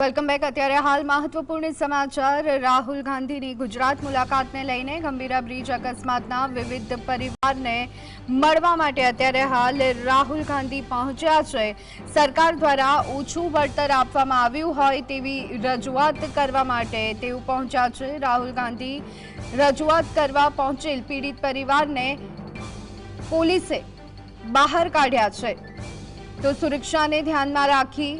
Welcome back. અત્યારે હાલ મહત્વપૂર્ણ સમાચાર. રાહુલ ગાંધીની ગુજરાત મુલાકાતને લઈને ગંભીરા બ્રિજ અકસ્માતના વિવિધ પરિવારને મળવા માટે અત્યારે હાલ રાહુલ ગાંધી પહોંચ્યા છે. સરકાર દ્વારા ઓછું વળતર આપવામાં આવ્યું હોય તેવી રજૂઆત કરવા માટે તેઓ પહોંચ્યા છે. રાહુલ ગાંધી રજૂઆત કરવા પહોંચેલ પીડિત પરિવારને પોલીસે બહાર કાઢ્યા છે. તો સુરક્ષાને ધ્યાનમાં રાખી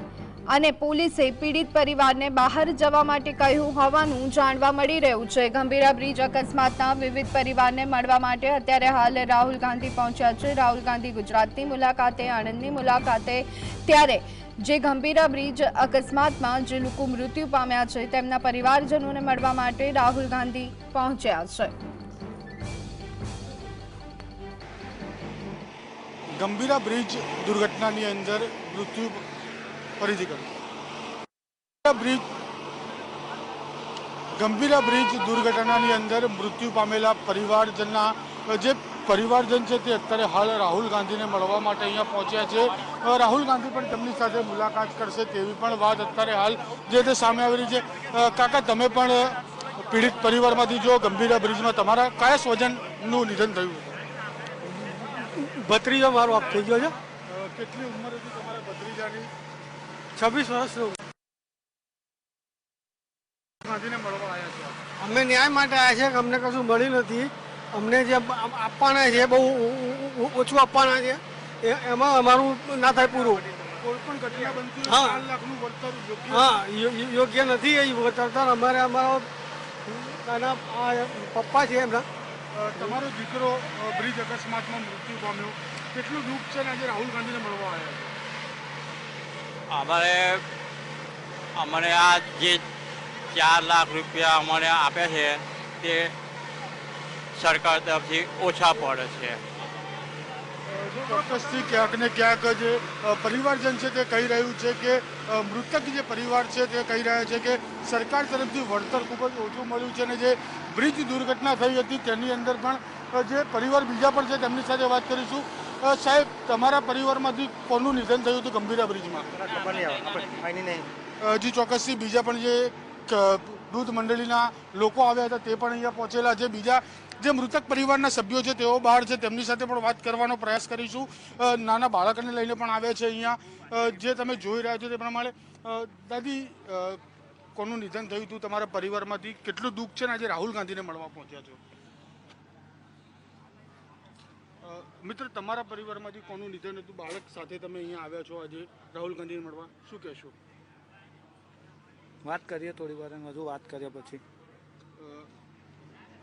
અને પોલીસે પીડિત પરિવારને બહાર જવા માટે કહ્યું હોવાનું જાણવા મળી રહ્યું છે. ગંભીરા બ્રિજ અકસ્માતના વિવિધ પરિવારને મળવા માટે અત્યારે હાલ રાહુલ ગાંધી પહોંચ્યા છે. રાહુલ ગાંધી ગુજરાતની મુલાકાતે, આણંદની મુલાકાતે. ત્યારે જે ગંભીરા બ્રિજ અકસ્માતમાં જે લોકો મૃત્યુ પામ્યા છે, તેમના પરિવારજનોને મળવા માટે રાહુલ ગાંધી પહોંચ્યા છે. ગંભીરા બ્રિજ દુર્ઘટનાની અંદર મૃત્યુ ફરીથી બ્રિજ ગંભીરા બ્રિજ દુર્ઘટનાની અંદર મૃત્યુ પામેલા પરિવારજનના જે પરિવારજન છે તે અત્યારે હાલ રાહુલ ગાંધીને મળવા માટે અહીંયા પહોંચ્યા છે. રાહુલ ગાંધી પણ તેમની સાથે મુલાકાત કરશે તેવી પણ વાત અત્યારે હાલ જે તે સામે આવી રહી છે. કાકા તમે પણ પીડિત પરિવારમાંથી જો ગંભીરા બ્રિજમાં તમારા કયા સ્વજનનું નિધન થયું ભત્રીજો મારો આપ થઈ ગયો છે. કેટલી ઉંમર હતી તમારા ભત્રીજાની? છવ્વીસ વર્ષ અમે ન્યાય માટે આવ્યા છે કે અમને કશું મળ્યું નથી. અમને જે આપવાના છે બહુ ઓછું આપવાના છે એ- એમાં અમારું ના થાય પૂરું. કોઈ પણ ઘટના બનતી હા. યોગ્ય નથી એ વળતર. અમારે અમારો એના પપ્પા છે એમના. તમારો દીકરો બ્રિજ અકસ્માતમાં મૃત્યુ પામ્યો. કેટલું દુઃખ છે ને આજે રાહુલ ગાંધીને મળવા આવ્યા છે? અમારે અમને આ જે ચાર લાખ રૂપિયા અમને આપે છે, તે સરકાર તરફથી ઓછા પડે છે. ચોક્કસથી ક્યાંક જે પરિવારજન છે તે કહી રહ્યું છે કે મૃતક જે પરિવાર છે તે કહી રહ્યા છે કે, સરકાર તરફથી વળતર ખૂબ જ ઓછું મળ્યું છે અને જે બ્રિજ દુર્ઘટના થઈ હતી તેની અંદર પણ જે પરિવાર બીજા પણ છે તેમની સાથે વાત કરીશું. સાહેબ, તમારા પરિવારમાંથી કોનું નિધન થયું હતું ગંભીરા બ્રિજમાં? હજી ચોક્કસથી બીજા પણ જે દૂધ મંડળીના લોકો આવ્યા હતા તે પણ અહીંયા પહોંચેલા છે. બીજા જે મૃતક પરિવારના સભ્યો છે, તેઓ બહાર છે, તેમની સાથે પણ વાત કરવાનો પ્રયાસ કરીશું. નાના બાળકોને લઈને પણ આવ્યા છે અહીંયા. જે તમે જોઈ રહ્યા છો તે પ્રમાણે દાદી કોનું નિધન થયું હતું તમારા પરિવારમાંથી? કેટલું દુઃખ છે ને આજે રાહુલ ગાંધીને મળવા પહોંચ્યા છો? મિત્ર તમારા પરિવારમાંથી કોનું નિધન હતું? બાળક સાથે તમે અહીંયા આવ્યા છો આજે રાહુલ ગાંધીને મળવા. શું કહેશો? વાત કરીએ થોડી વાર હજુ વાત કરીએ પછી.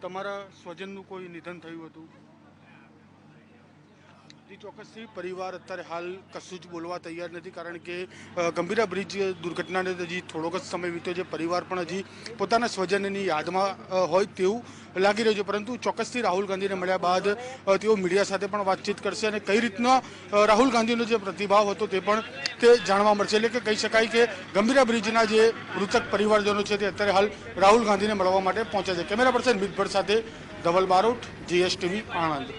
તમારા સ્વજનનું કોઈ નિધન થયું હતું? જી ચોક્કસથી પરિવાર અત્યારે હાલ કશું જ બોલવા તૈયાર નથી, કારણ કે ગંભીરા બ્રિજ દુર્ઘટનાને હજી થોડોક જ સમય વીત્યો છે. પરિવાર પણ હજી પોતાના સ્વજનની યાદમાં હોય તેવું લાગી રહ્યું છે. પરંતુ ચોક્કસથી રાહુલ ગાંધીને મળ્યા બાદ તેઓ મીડિયા સાથે પણ વાતચીત કરશે અને કઈ રીતના રાહુલ ગાંધીનો જે પ્રતિભાવ હતો તે પણ તે જાણવા મળશે. એટલે કે કહી શકાય કે ગંભીરા બ્રિજના જે મૃતક પરિવારજનો છે તે અત્યારે હાલ રાહુલ ગાંધીને મળવા માટે પહોંચ્યા છે. કેમેરા પર્સન મિત ભટ્ટ સાથે ધવલ બારોટ, જીએસટીવી આણંદ.